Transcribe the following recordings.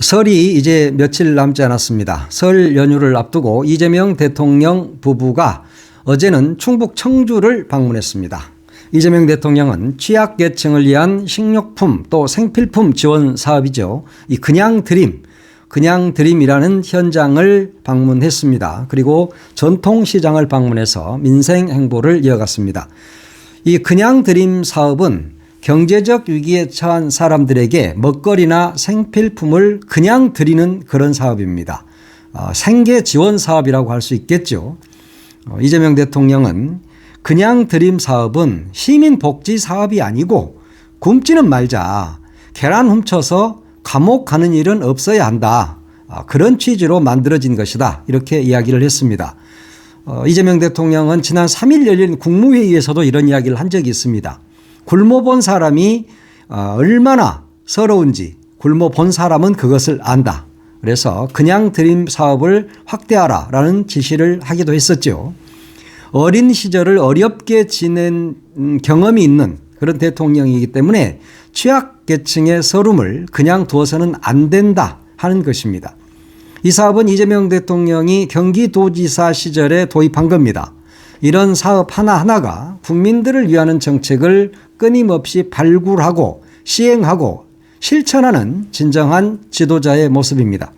설이 이제 며칠 남지 않았습니다. 설 연휴를 앞두고 이재명 대통령 부부가 어제는 충북 청주를 방문했습니다. 이재명 대통령은 취약계층을 위한 식료품 또 생필품 지원 사업이죠. 이 그냥 드림, 그냥 드림이라는 현장을 방문했습니다. 그리고 전통시장을 방문해서 민생 행보를 이어갔습니다. 이 그냥 드림 사업은 경제적 위기에 처한 사람들에게 먹거리나 생필품을 그냥 드리는 그런 사업입니다. 어, 생계 지원 사업이라고 할 수 있겠죠. 어, 이재명 대통령은 그냥 드림 사업은 시민 복지 사업이 아니고 굶지는 말자. 계란 훔쳐서 감옥 가는 일은 없어야 한다. 아, 그런 취지로 만들어진 것이다. 이렇게 이야기를 했습니다. 어, 이재명 대통령은 지난 3일 열린 국무회의에서도 이런 이야기를 한 적이 있습니다. 굶어본 사람이 어, 얼마나 서러운지 굶어본 사람은 그것을 안다. 그래서 그냥 드림 사업을 확대하라라는 지시를 하기도 했었죠. 어린 시절을 어렵게 지낸 음, 경험이 있는 그런 대통령이기 때문에 취약계층의 서름을 그냥 두어서는 안 된다 하는 것입니다. 이 사업은 이재명 대통령이 경기도지사 시절에 도입한 겁니다. 이런 사업 하나하나가 국민들을 위하는 정책을 끊임없이 발굴하고 시행하고 실천하는 진정한 지도자의 모습입니다.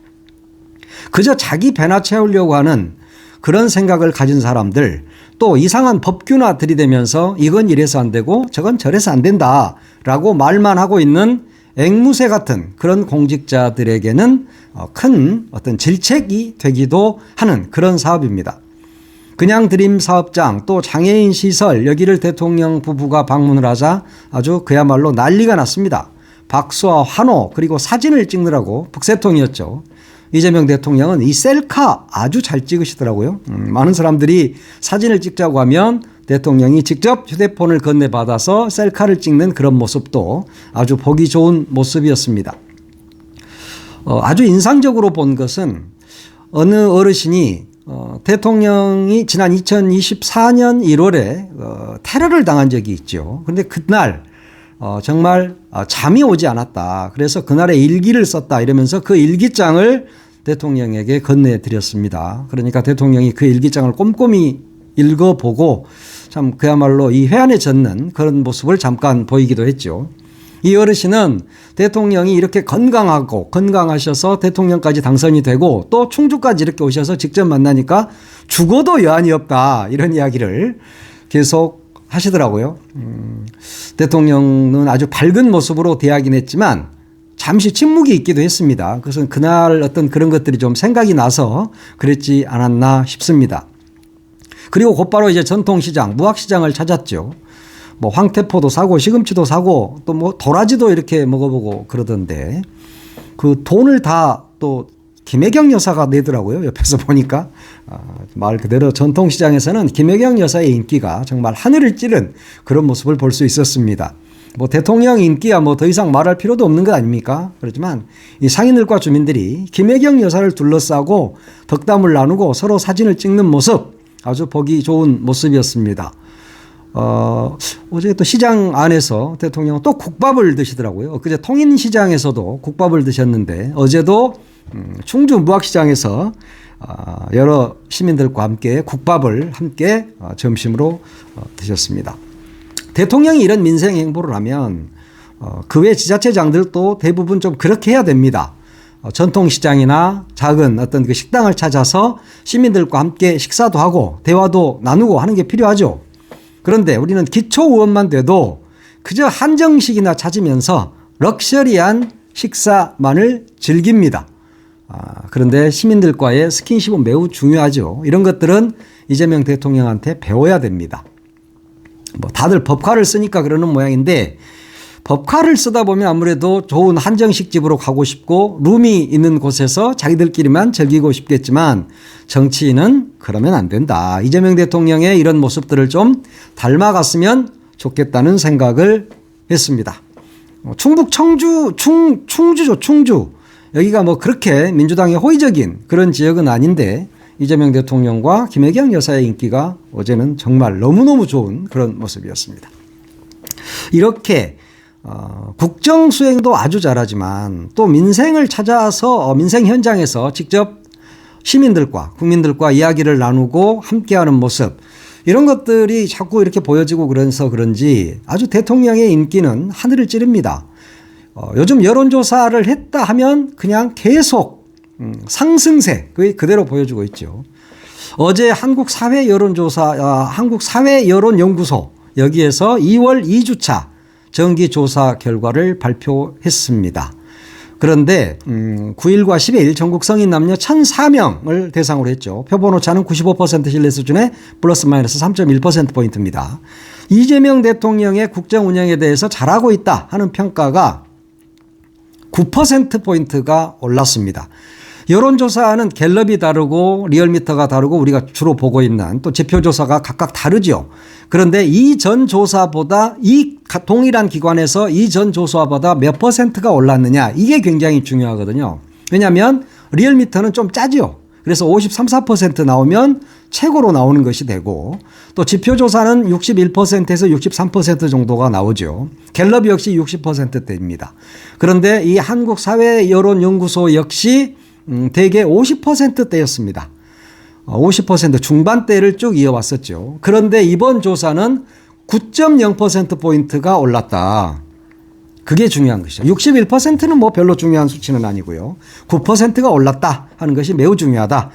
그저 자기 배나 채우려고 하는 그런 생각을 가진 사람들 또 이상한 법규나 들이대면서 이건 이래서 안 되고 저건 저래서 안 된다 라고 말만 하고 있는 앵무새 같은 그런 공직자들에게는 어, 큰 어떤 질책이 되기도 하는 그런 사업입니다. 그냥 드림 사업장 또 장애인 시설 여기를 대통령 부부가 방문을 하자 아주 그야말로 난리가 났습니다. 박수와 환호 그리고 사진을 찍느라고 북새통이었죠. 이재명 대통령은 이 셀카 아주 잘 찍으시더라고요. 음, 많은 사람들이 사진을 찍자고 하면 대통령이 직접 휴대폰을 건네받아서 셀카를 찍는 그런 모습도 아주 보기 좋은 모습이었습니다. 어, 아주 인상적으로 본 것은 어느 어르신이 어, 대통령이 지난 2024년 1월에 어, 테러를 당한 적이 있죠. 그런데 그날 어, 정말 어, 잠이 오지 않았다. 그래서 그날에 일기를 썼다 이러면서 그 일기장을 대통령에게 건네드렸습니다. 그러니까 대통령이 그 일기장을 꼼꼼히 읽어보고 참 그야말로 이 회한에 젖는 그런 모습을 잠깐 보이기도 했죠. 이 어르신은 대통령이 이렇게 건강하고 건강하셔서 대통령까지 당선이 되고 또 충주까지 이렇게 오셔서 직접 만나니까 죽어도 여한이 없다 이런 이야기를 계속 하시더라고요. 음, 대통령은 아주 밝은 모습으로 대하긴 했지만 잠시 침묵이 있기도 했습니다. 그래서 그날 어떤 그런 것들이 좀 생각이 나서 그랬지 않았나 싶습니다. 그리고 곧바로 이제 전통시장, 무학시장을 찾았죠. 뭐 황태포도 사고 시금치도 사고 또 뭐 도라지도 이렇게 먹어보고 그러던데 그 돈을 다 또 김혜경 여사가 내더라고요. 옆에서 보니까 아, 말 그대로 전통시장에서는 김혜경 여사의 인기가 정말 하늘을 찌른 그런 모습을 볼 수 있었습니다. 뭐 대통령 인기야 뭐 더 이상 말할 필요도 없는 것 아닙니까? 그렇지만 이 상인들과 주민들이 김혜경 여사를 둘러싸고 덕담을 나누고 서로 사진을 찍는 모습 아주 보기 좋은 모습이었습니다. 어, 어제 또 시장 안에서 대통령은 또 국밥을 드시더라고요. 그제 통인시장에서도 국밥을 드셨는데 어제도 음, 충주 무학시장에서 어, 여러 시민들과 함께 국밥을 함께 어, 점심으로 어, 드셨습니다. 대통령이 이런 민생 행보를 하면 어, 그 외 지자체장들도 대부분 좀 그렇게 해야 됩니다. 어, 전통시장이나 작은 어떤 그 식당을 찾아서 시민들과 함께 식사도 하고 대화도 나누고 하는 게 필요하죠. 그런데 우리는 기초의원만 돼도 그저 한정식이나 찾으면서 럭셔리한 식사만을 즐깁니다. 아, 그런데 시민들과의 스킨십은 매우 중요하죠. 이런 것들은 이재명 대통령한테 배워야 됩니다. 뭐 다들 법화를 쓰니까 그러는 모양인데 법카를 쓰다 보면 아무래도 좋은 한정식 집으로 가고 싶고 룸이 있는 곳에서 자기들끼리만 즐기고 싶겠지만 정치인은 그러면 안 된다. 이재명 대통령의 이런 모습들을 좀 닮아갔으면 좋겠다는 생각을 했습니다. 어, 충북 청주, 충, 충주죠, 충주. 여기가 뭐 그렇게 민주당의 호의적인 그런 지역은 아닌데 이재명 대통령과 김혜경 여사의 인기가 어제는 정말 너무너무 좋은 그런 모습이었습니다. 이렇게 어, 국정 수행도 아주 잘하지만 또 민생을 찾아서 어, 민생 현장에서 직접 시민들과 국민들과 이야기를 나누고 함께하는 모습 이런 것들이 자꾸 이렇게 보여지고 그래서 그런지 아주 대통령의 인기는 하늘을 찌릅니다. 어, 요즘 여론조사를 했다 하면 그냥 계속 음, 상승세 그 그대로 보여주고 있죠. 어제 한국 사회 여론조사 아, 한국 사회 여론 연구소 여기에서 2월 2주차 정기 조사 결과를 발표했습니다. 그런데 음, 9일과 10일 전국 성인 남녀 1,004명을 대상으로 했죠. 표본 오차는 95% 신뢰 수준의 플러스 마이너스 3.1% 포인트입니다. 이재명 대통령의 국정 운영에 대해서 잘하고 있다 하는 평가가 9% 포인트가 올랐습니다. 여론조사는 갤럽이 다르고 리얼미터가 다르고 우리가 주로 보고 있는 또 지표조사가 각각 다르죠. 그런데 이 전 조사보다 이 동일한 기관에서 이 전 조사보다 몇 퍼센트가 올랐느냐 이게 굉장히 중요하거든요. 왜냐하면 리얼미터는 좀 짜죠. 그래서 53, 4% 나오면 최고로 나오는 것이 되고 또 지표조사는 61%에서 63% 정도가 나오죠. 갤럽 역시 60%대입니다. 그런데 이 한국사회여론연구소 역시 음, 대개 50%대였습니다. 50% 중반대를 쭉 이어왔었죠. 그런데 이번 조사는 9.0%포인트가 올랐다. 그게 중요한 것이죠. 61%는 뭐 별로 중요한 수치는 아니고요. 9%가 올랐다 하는 것이 매우 중요하다.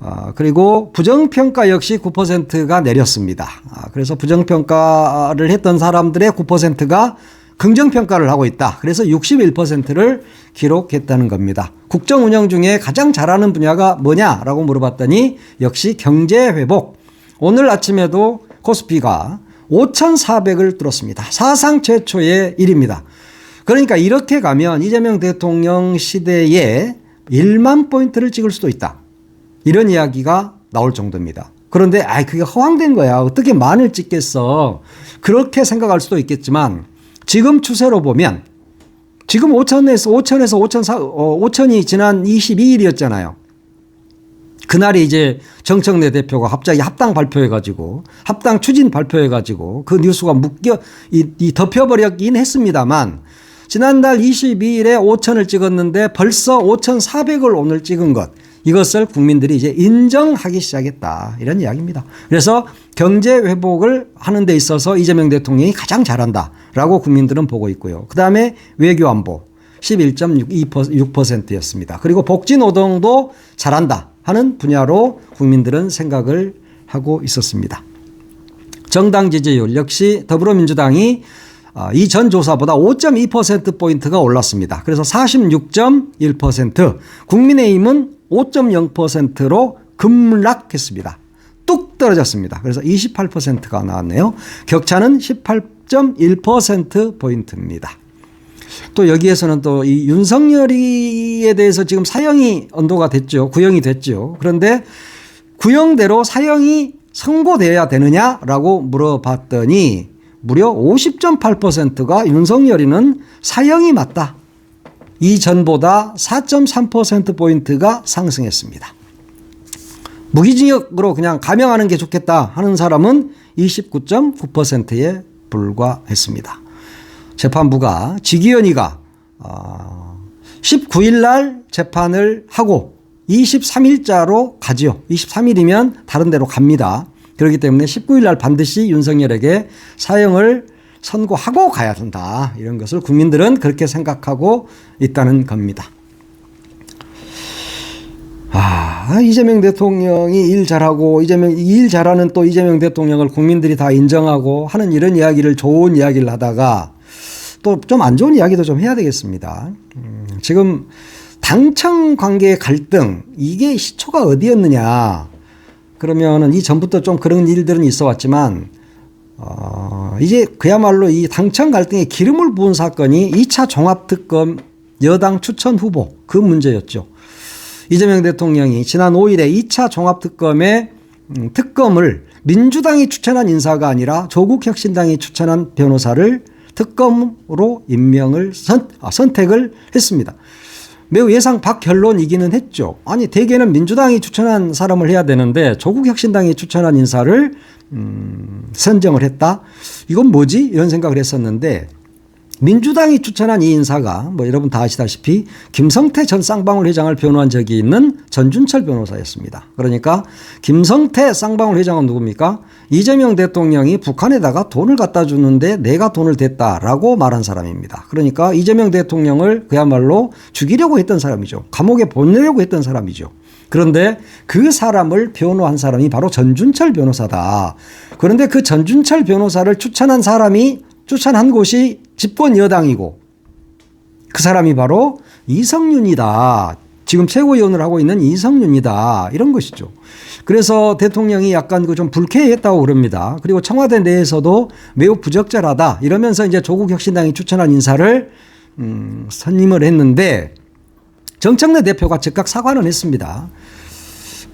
어, 그리고 부정평가 역시 9%가 내렸습니다. 아, 그래서 부정평가를 했던 사람들의 9%가 긍정평가를 하고 있다. 그래서 61%를 기록했다는 겁니다. 국정 운영 중에 가장 잘하는 분야가 뭐냐라고 물어봤더니 역시 경제 회복. 오늘 아침에도 코스피가 5,400을 뚫었습니다. 사상 최초의 일입니다. 그러니까 이렇게 가면 이재명 대통령 시대에 1만 포인트를 찍을 수도 있다. 이런 이야기가 나올 정도입니다. 그런데 아 그게 허황된 거야. 어떻게 만을 찍겠어. 그렇게 생각할 수도 있겠지만 지금 추세로 보면 지금 5천에서 5천에서 5천 사, 어, 5천이 지난 22일이었잖아요. 그날이 이제 정청래 대표가 갑자기 합당 발표해가지고 합당 추진 발표해가지고 그 뉴스가 묶여 이, 이 덮여버렸긴 했습니다만 지난달 22일에 5천을 찍었는데 벌써 5,400을 오늘 찍은 것 이것을 국민들이 이제 인정하기 시작했다. 이런 이야기입니다. 그래서 경제 회복을 하는 데 있어서 이재명 대통령이 가장 잘한다라고 국민들은 보고 있고요. 그 다음에 외교 안보 11.6%였습니다. 그리고 복지 노동도 잘한다 하는 분야로 국민들은 생각을 하고 있었습니다. 정당 지지율 역시 더불어민주당이 아, 이전 조사보다 5.2%포인트가 올랐습니다. 그래서 46.1%, 국민의힘은 5.0%로 급락했습니다. 뚝 떨어졌습니다. 그래서 28%가 나왔네요. 격차는 18.1%포인트입니다. 또 여기에서는 또 이 윤석열이에 대해서 지금 사형이 언도가 됐죠. 구형이 됐죠. 그런데 구형대로 사형이 선고돼야 되느냐라고 물어봤더니 무려 50.8%가 윤석열이는 사형이 맞다. 이전보다 4.3%포인트가 상승했습니다. 무기징역으로 그냥 감형하는 게 좋겠다 하는 사람은 29.9%에 불과했습니다. 재판부가 지기현이가 19일 어, 날 재판을 하고 23일자로 가지요. 23일이면 다른 데로 갑니다. 그렇기 때문에 19일 날 반드시 윤석열에게 사형을 선고하고 가야 된다. 이런 것을 국민들은 그렇게 생각하고 있다는 겁니다. 아, 이재명 대통령이 일 잘하고 이재명 일 잘하는 또 이재명 대통령을 국민들이 다 인정하고 하는 이런 이야기를 좋은 이야기를 하다가 또 좀 안 좋은 이야기도 좀 해야 되겠습니다. 음, 지금 당청 관계 갈등 이게 시초가 어디였느냐? 그러면은 이 전부터 좀 그런 일들은 있어 왔지만 어, 이제 그야말로 이 당청 갈등에 기름을 부은 사건이 2차 종합특검 여당 추천 후보 그 문제였죠. 이재명 대통령이 지난 5일에 2차 종합특검의 음, 특검을 민주당이 추천한 인사가 아니라 조국혁신당이 추천한 변호사를 특검으로 임명을 선, 아, 선택을 했습니다. 매우 예상 밖 결론이기는 했죠. 아니 대개는 민주당이 추천한 사람을 해야 되는데 조국혁신당이 추천한 인사를 음, 선정을 했다. 이건 뭐지? 이런 생각을 했었는데 민주당이 추천한 이 인사가 뭐 여러분 다 아시다시피 김성태 전 쌍방울 회장을 변호한 적이 있는 전준철 변호사였습니다. 그러니까 김성태 쌍방울 회장은 누굽니까? 이재명 대통령이 북한에다가 돈을 갖다 주는데 내가 돈을 댔다라고 말한 사람입니다. 그러니까 이재명 대통령을 그야말로 죽이려고 했던 사람이죠. 감옥에 보내려고 했던 사람이죠. 그런데 그 사람을 변호한 사람이 바로 전준철 변호사다. 그런데 그 전준철 변호사를 추천한 사람이 추천한 곳이 집권 여당이고 그 사람이 바로 이성윤이다. 지금 최고위원을 하고 있는 이성윤이다. 이런 것이죠. 그래서 대통령이 약간 그 좀 불쾌했다고 그럽니다. 그리고 청와대 내에서도 매우 부적절하다. 이러면서 이제 조국 혁신당이 추천한 인사를 음, 선임을 했는데 정청래 대표가 즉각 사과는 했습니다.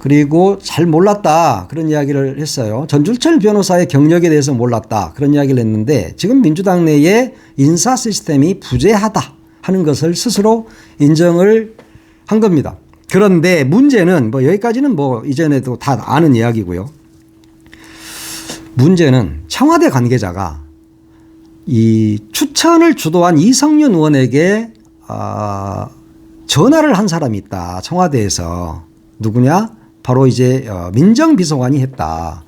그리고 잘 몰랐다 그런 이야기를 했어요. 전준철 변호사의 경력에 대해서 몰랐다 그런 이야기를 했는데 지금 민주당 내에 인사 시스템이 부재하다 하는 것을 스스로 인정을 한 겁니다. 그런데 문제는 뭐 여기까지는 뭐 이전에도 다 아는 이야기고요. 문제는 청와대 관계자가 이 추천을 주도한 이성윤 의원에게 아, 전화를 한 사람이 있다. 청와대에서 누구냐? 바로 이제 어, 민정비서관이 했다.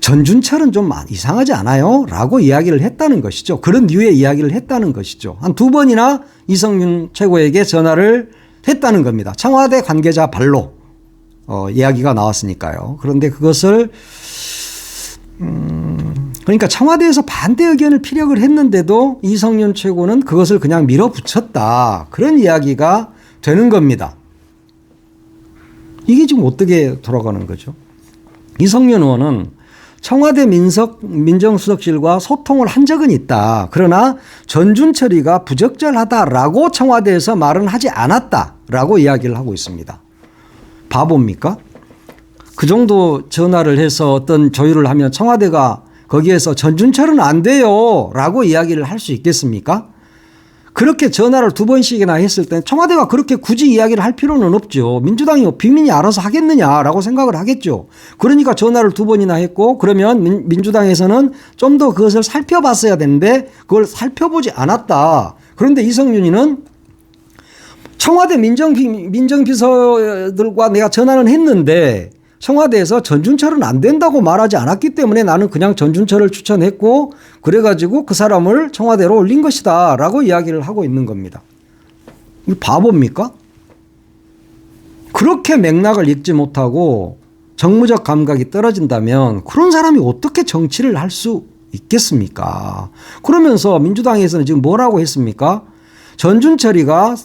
전준철은 좀 이상하지 않아요? 라고 이야기를 했다는 것이죠. 그런 류의 이야기를 했다는 것이죠. 한 두 번이나 이성윤 최고에게 전화를 했다는 겁니다. 청와대 관계자 발로 어, 이야기가 나왔으니까요. 그런데 그것을 음, 그러니까 청와대에서 반대 의견을 피력을 했는데도 이성윤 최고는 그것을 그냥 밀어붙였다. 그런 이야기가 되는 겁니다. 이게 지금 어떻게 돌아가는 거죠? 이성윤 의원은 청와대 민석 민정수석실과 소통을 한 적은 있다. 그러나 전준철이가 부적절하다라고 청와대에서 말은 하지 않았다라고 이야기를 하고 있습니다. 바보입니까? 그 정도 전화를 해서 어떤 조율을 하면 청와대가 거기에서 전준철은 안 돼요. 라고 이야기를 할 수 있겠습니까? 그렇게 전화를 두 번씩이나 했을 때 청와대가 그렇게 굳이 이야기를 할 필요는 없죠. 민주당이 비민이 알아서 하겠느냐라고 생각을 하겠죠. 그러니까 전화를 두 번이나 했고 그러면 민, 주당에서는 좀 더 그것을 살펴봤어야 되는데 그걸 살펴보지 않았다. 그런데 이성윤이는 청와대 민정비, 민정비서들과 내가 전화는 했는데 청와대에서 전준철은 안 된다고 말하지 않았기 때문에 나는 그냥 전준철을 추천했고 그래가지고 그 사람을 청와대로 올린 것이다 라고 이야기를 하고 있는 겁니다. 이 바보입니까? 그렇게 맥락을 읽지 못하고 정무적 감각이 떨어진다면 그런 사람이 어떻게 정치를 할 수 있겠습니까? 그러면서 민주당에서는 지금 뭐라고 했습니까? 전준철이가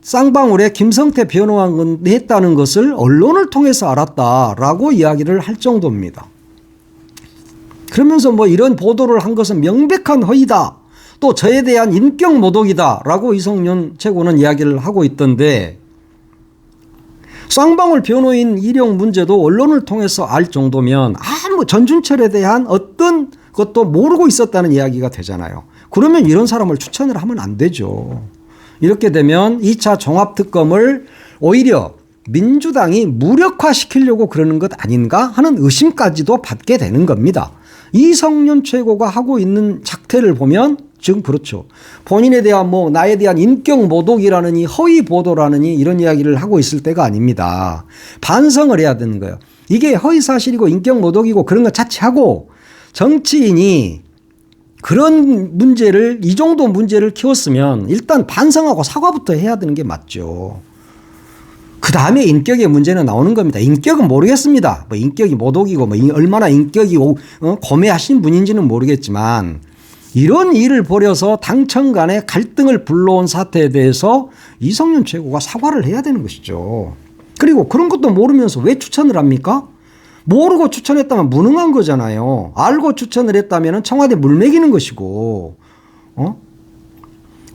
쌍방울에 김성태 변호사가 했다는 것을 언론을 통해서 알았다라고 이야기를 할 정도입니다. 그러면서 뭐 이런 보도를 한 것은 명백한 허위다. 또 저에 대한 인격 모독이다라고 이성윤 최고는 이야기를 하고 있던데 쌍방울 변호인 일용 문제도 언론을 통해서 알 정도면 아무 전준철에 대한 어떤 것도 모르고 있었다는 이야기가 되잖아요. 그러면 이런 사람을 추천을 하면 안 되죠. 이렇게 되면 2차 종합특검을 오히려 민주당이 무력화시키려고 그러는 것 아닌가 하는 의심까지도 받게 되는 겁니다. 이성윤 최고가 하고 있는 작태를 보면 지금 그렇죠. 본인에 대한 뭐 나에 대한 인격 모독이라느니 허위 보도라느니 이런 이야기를 하고 있을 때가 아닙니다. 반성을 해야 되는 거예요. 이게 허위 사실이고 인격 모독이고 그런 거 자체하고 정치인이 그런 문제를 이 정도 문제를 키웠으면 일단 반성하고 사과부터 해야 되는 게 맞죠. 그 다음에 인격의 문제는 나오는 겁니다. 인격은 모르겠습니다. 뭐 인격이 모독이고 뭐 얼마나 인격이 어, 고매하신 분인지는 모르겠지만 이런 일을 벌여서 당청 간의 갈등을 불러온 사태에 대해서 이성윤 최고가 사과를 해야 되는 것이죠. 그리고 그런 것도 모르면서 왜 추천을 합니까? 모르고 추천했다면 무능한 거잖아요. 알고 추천을 했다면 청와대 물매기는 것이고, 어?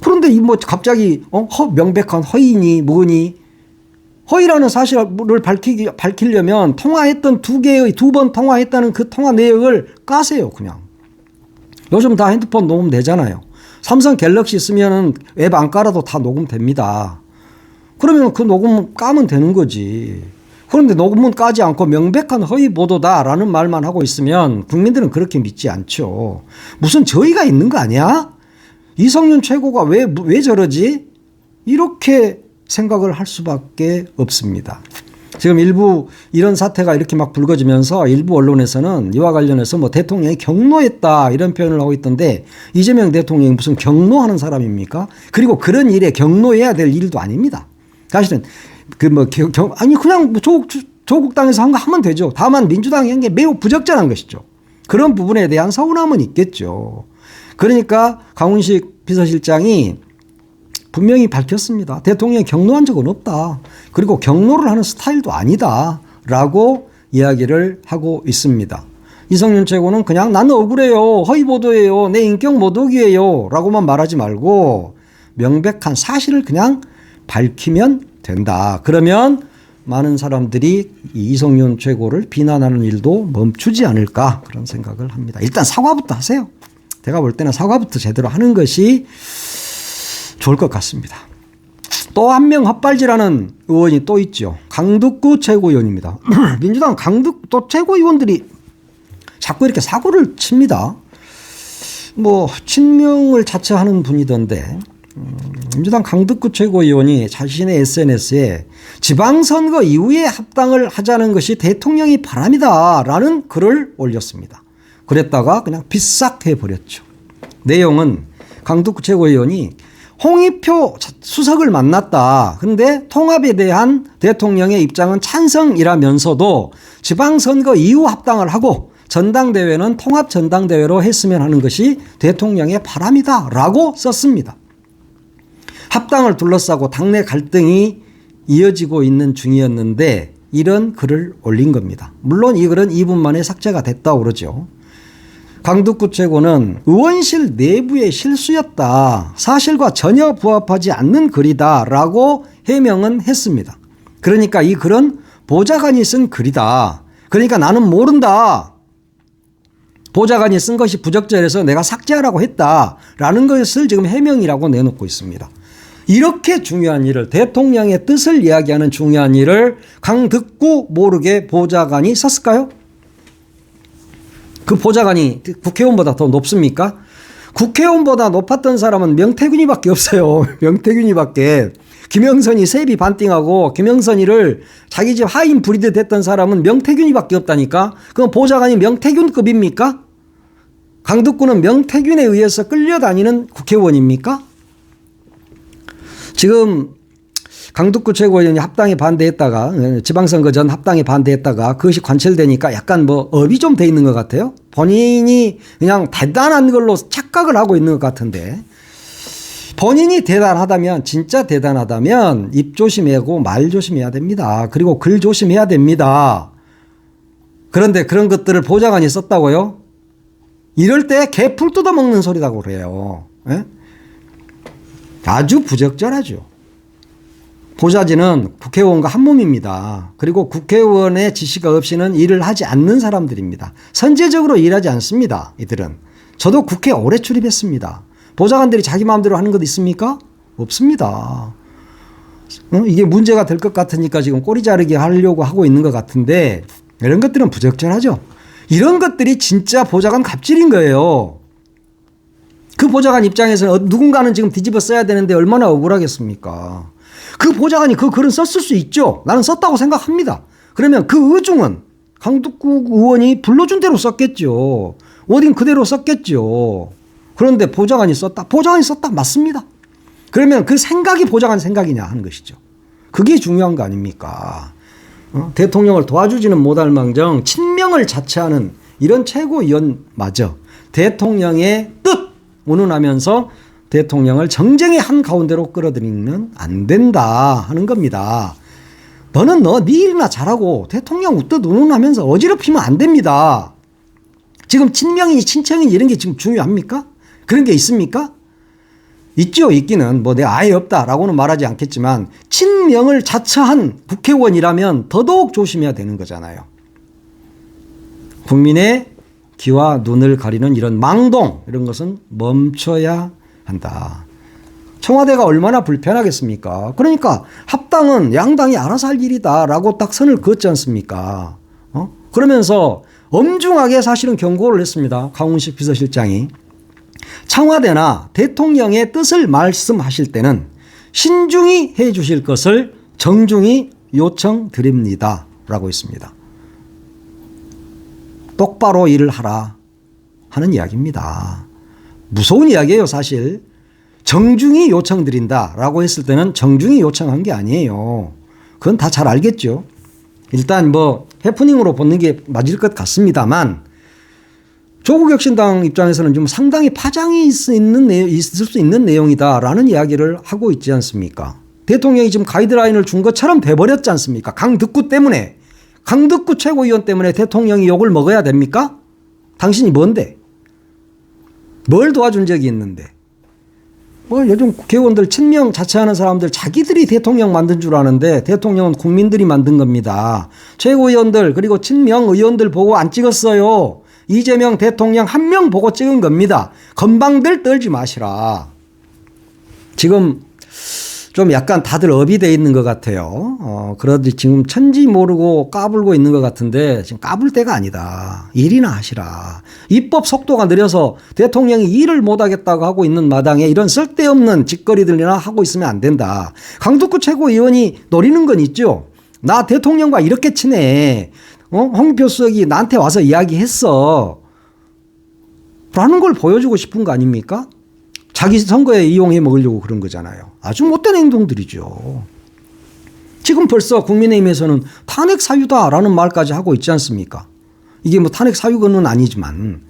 그런데 이 뭐 갑자기 어? 허, 명백한 허위니 뭐니 허위라는 사실을 밝히기 밝히려면 통화했던 두 개의 두 번 통화했다는 그 통화 내역을 까세요 그냥. 요즘 다 핸드폰 녹음 되잖아요. 삼성 갤럭시 쓰면은 앱 안 깔아도 다 녹음됩니다. 그러면 그 녹음 까면 되는 거지. 그런데 녹음은 까지 않고 명백한 허위 보도다라는 말만 하고 있으면 국민들은 그렇게 믿지 않죠. 무슨 저희가 있는 거 아니야? 이성윤 최고가 왜, 왜 저러지? 이렇게 생각을 할 수밖에 없습니다. 지금 일부 이런 사태가 이렇게 막 불거지면서 일부 언론에서는 이와 관련해서 뭐 대통령이 경로했다 이런 표현을 하고 있던데 이재명 대통령이 무슨 경로하는 사람입니까? 그리고 그런 일에 경로해야 될 일도 아닙니다. 사실은 그 뭐 아니 그냥 뭐 조국 조국 당에서 한 거 하면 되죠. 다만 민주당이 한 게 매우 부적절한 것이죠. 그런 부분에 대한 서운함은 있겠죠. 그러니까 강훈식 비서실장이 분명히 밝혔습니다. 대통령이 경로한 적은 없다. 그리고 경로를 하는 스타일도 아니다. 라고 이야기를 하고 있습니다. 이성윤 최고는 그냥 나는 억울해요. 허위보도예요. 내 인격 모독이에요. 라고만 말하지 말고 명백한 사실을 그냥 밝히면 된다. 그러면 많은 사람들이 이성윤 최고를 비난하는 일도 멈추지 않을까 그런 생각을 합니다. 일단 사과부터 하세요. 제가 볼 때는 사과부터 제대로 하는 것이 좋을 것 같습니다. 또 한 명 헛발질하는 의원이 또 있죠. 강덕구 최고위원입니다. 민주당 강덕 또 최고위원들이 자꾸 이렇게 사고를 칩니다. 뭐 친명을 자처하는 분이던데 음, 민주당 강덕구 최고위원이 자신의 SNS에 지방선거 이후에 합당을 하자는 것이 대통령이 바람이다라는 글을 올렸습니다. 그랬다가 그냥 비싹 해버렸죠. 내용은 강덕구 최고위원이 홍익표 수석을 만났다. 근데 통합에 대한 대통령의 입장은 찬성이라면서도 지방선거 이후 합당을 하고 전당대회는 통합 전당대회로 했으면 하는 것이 대통령의 바람이다. 라고 썼습니다. 합당을 둘러싸고 당내 갈등이 이어지고 있는 중이었는데 이런 글을 올린 겁니다. 물론 이 글은 2분 만에 삭제가 됐다고 그러죠. 강덕구 최고는 의원실 내부의 실수였다. 사실과 전혀 부합하지 않는 글이다. 라고 해명은 했습니다. 그러니까 이 글은 보좌관이 쓴 글이다. 그러니까 나는 모른다. 보좌관이 쓴 것이 부적절해서 내가 삭제하라고 했다. 라는 것을 지금 해명이라고 내놓고 있습니다. 이렇게 중요한 일을 대통령의 뜻을 이야기하는 중요한 일을 강듣고 모르게 보좌관이 썼을까요? 그 보좌관이 국회의원보다 더 높습니까? 국회의원보다 높았던 사람은 명태균이밖에 없어요. 명태균이밖에. 김영선이 세비 반띵하고 김영선이를 자기 집 하인 브리드 됐던 사람은 명태균이밖에 없다니까. 그럼 보좌관이 명태균급입니까? 강덕구는 명태균에 의해서 끌려다니는 국회의원입니까? 지금 강북구 최고위원이 합당에 반대했다가 예, 지방선거 전 합당에 반대했다가 그것이 관철되니까 약간 뭐 업이 좀 돼 있는 것 같아요. 본인이 그냥 대단한 걸로 착각을 하고 있는 것 같은데 본인이 대단하다면 진짜 대단하다면 입 조심하고 말 조심해야 됩니다. 그리고 글 조심해야 됩니다. 그런데 그런 것들을 보좌관이 썼다고요? 이럴 때 개풀 뜯어먹는 소리라고 그래요. 예? 아주 부적절하죠. 보좌진은 국회의원과 한 몸입니다. 그리고 국회의원의 지시가 없이는 일을 하지 않는 사람들입니다. 선제적으로 일하지 않습니다. 이들은. 저도 국회 오래 출입했습니다. 보좌관들이 자기 마음대로 하는 것 있습니까? 없습니다. 이게 문제가 될 것 같으니까 지금 꼬리 자르기 하려고 하고 있는 것 같은데 이런 것들은 부적절하죠. 이런 것들이 진짜 보좌관 갑질인 거예요. 그 보좌관 입장에서는 누군가는 지금 뒤집어 써야 되는데 얼마나 억울하겠습니까? 그 보좌관이 그 글은 썼을 수 있죠. 나는 썼다고 생각합니다. 그러면 그 의중은 강덕구 의원이 불러준 대로 썼겠죠. 워딩 그대로 썼겠죠. 그런데 보좌관이 썼다. 보좌관이 썼다. 맞습니다. 그러면 그 생각이 보좌관 생각이냐 하는 것이죠. 그게 중요한 거 아닙니까? 어? 대통령을 도와주지는 못할 망정 친명을 자처하는 이런 최고위원마저 대통령의 뜻 운운하면서 대통령을 정쟁의 한 가운데로 끌어들이면 안 된다 하는 겁니다. 너는 너 네 일이나 잘하고 대통령 웃듯 운운하면서 어지럽히면 안 됩니다. 지금 친명이니 친청이니 이런 게 지금 중요합니까? 그런 게 있습니까? 있죠, 있기는. 뭐 내가 아예 없다라고는 말하지 않겠지만 친명을 자처한 국회의원이라면 더더욱 조심해야 되는 거잖아요. 국민의 귀와 눈을 가리는 이런 망동 이런 것은 멈춰야 한다. 청와대가 얼마나 불편하겠습니까? 그러니까 합당은 양당이 알아서 할 일이다라고 딱 선을 그었지 않습니까? 어? 그러면서 엄중하게 사실은 경고를 했습니다. 강훈식 비서실장이. 청와대나 대통령의 뜻을 말씀하실 때는 신중히 해 주실 것을 정중히 요청드립니다. 라고 있습니다. 똑바로 일을 하라 하는 이야기입니다. 무서운 이야기예요, 사실. 정중히 요청드린다 라고 했을 때는 정중히 요청한 게 아니에요. 그건 다 잘 알겠죠. 일단 뭐 해프닝으로 보는 게 맞을 것 같습니다만 조국 혁신당 입장에서는 좀 상당히 파장이 있는 내용, 있을 수 있는 내용이다라는 이야기를 하고 있지 않습니까? 대통령이 지금 가이드라인을 준 것처럼 돼버렸지 않습니까? 강득구 때문에 강득구 최고위원 때문에 대통령이 욕을 먹어야 됩니까? 당신이 뭔데? 뭘 도와준 적이 있는데? 뭐 요즘 국회의원들 친명 자처하는 사람들 자기들이 대통령 만든 줄 아는데 대통령은 국민들이 만든 겁니다. 최고위원들 그리고 친명 의원들 보고 안 찍었어요. 이재명 대통령 한 명 보고 찍은 겁니다. 건방들 떨지 마시라. 지금 좀 약간 다들 업이 돼 있는 것 같아요. 어, 그러지 지금 천지 모르고 까불고 있는 것 같은데 지금 까불 때가 아니다. 일이나 하시라. 입법 속도가 느려서 대통령이 일을 못 하겠다고 하고 있는 마당에 이런 쓸데없는 짓거리들이나 하고 있으면 안 된다. 강덕구 최고위원이 노리는 건 있죠. 나 대통령과 이렇게 친해. 어? 홍표 수석이 나한테 와서 이야기했어. 라는 걸 보여주고 싶은 거 아닙니까? 자기 선거에 이용해 먹으려고 그런 거잖아요. 아주 못된 행동들이죠. 지금 벌써 국민의힘에서는 탄핵 사유다라는 말까지 하고 있지 않습니까? 이게 뭐 탄핵 사유는 아니지만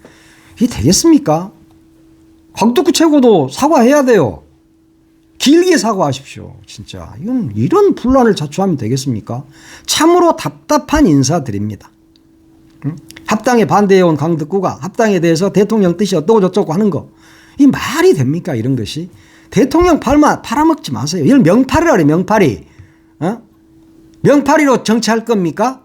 이게 되겠습니까? 광tuk구 최고도 사과해야 돼요. 길게 사과하십시오. 진짜 이건 이런 분란을 자초하면 되겠습니까? 참으로 답답한 인사드립니다. 응? 합당에 반대해온 강덕구가 합당에 대해서 대통령 뜻이 어떠고 저쩌고 하는 거. 이 말이 됩니까? 이런 것이. 대통령 팔만 팔아먹지 마세요. 이걸 명팔이라 명팔이. 어? 명팔이로 정치할 겁니까?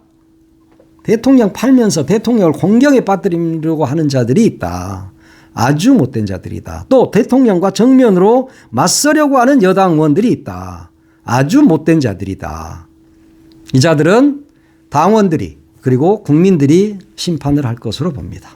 대통령 팔면서 대통령을 공경에 빠뜨리려고 하는 자들이 있다. 아주 못된 자들이다. 또 대통령과 정면으로 맞서려고 하는 여당 의원들이 있다. 아주 못된 자들이다. 이 자들은 당원들이 그리고 국민들이 심판을 할 것으로 봅니다.